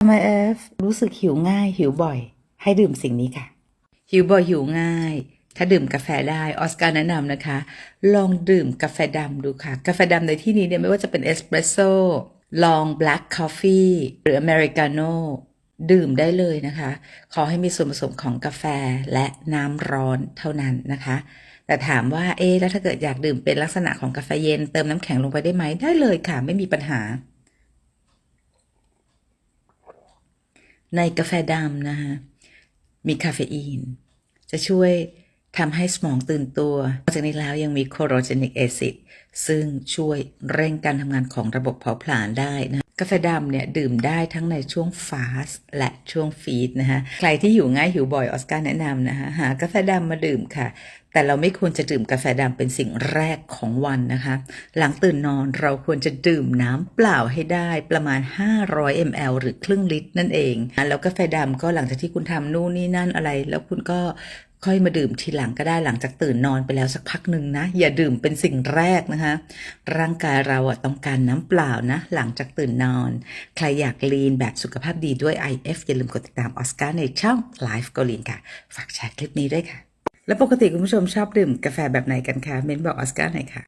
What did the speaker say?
ทำไมเอฟรู้สึกหิวง่าย หิวบ่อย ให้ดื่มสิ่งนี้ค่ะ หิวบ่อยหิวง่าย ถ้าดื่มกาแฟได้ออสการ์แนะนำนะคะ ลองดื่มกาแฟดำดูค่ะ กาแฟดำในที่นี้เนี่ยไม่ว่าจะเป็นเอสเปรสโซ่ลองแบล็กคอฟฟี่หรืออเมริกาโน่ดื่มได้เลยนะคะ ขอให้มีส่วนผสมของกาแฟและน้ำร้อนเท่านั้นนะคะ แต่ถามว่าเอ๊แล้วถ้าเกิดอยากดื่มเป็นลักษณะของกาแฟเย็นเติมน้ำแข็งลงไปได้ไหมได้เลยค่ะ ไม่มีปัญหา ในกาแฟดำนะคะมีคาเฟอีน จะช่วยทำให้สมองตื่นตัวนอกจากนี้แล้วยังมีโคโรเจนิกแอซิดซึ่งช่วยเร่งการทำงานของระบบเผาผลาญได้นะกาแฟดำเนี่ยดื่มได้ทั้งในช่วงฟาสและช่วงฟีดนะคะใครที่หิวง่ายหิวบ่อยออสการ์แนะนำนะคะหากาแฟดำมาดื่มค่ะ แต่เราไม่ควรจะดื่มกาแฟดำเป็นสิ่งแรกของวันนะคะ หลังตื่นนอนเราควรจะดื่มน้ำเปล่าให้ได้ประมาณ 500 ml หรือครึ่งลิตรนั่นเอง แล้วกาแฟดำก็หลังจากที่คุณทำนู่นนี่นั่นอะไร แล้วคุณก็ค่อยมาดื่มทีหลังก็ได้หลังจากตื่นนอนไปแล้วสักพักหนึ่งนะ อย่าดื่มเป็นสิ่งแรกนะคะ ร่างกายเราอะต้องการน้ำเปล่านะ หลังจากตื่นนอน ใครอยากลีนแบบสุขภาพดีด้วย IF อย่าลืมกดติดตามออสการ์ในช่อง Life ก o ลีค่ะ ฝากแชร์คลิปนี้ด้วยค่ะ และปกติคุณผู้ชมชอบดื่มกาแฟแบบไหนกันคะ เม้นบอกออสการ์หน่อยค่ะ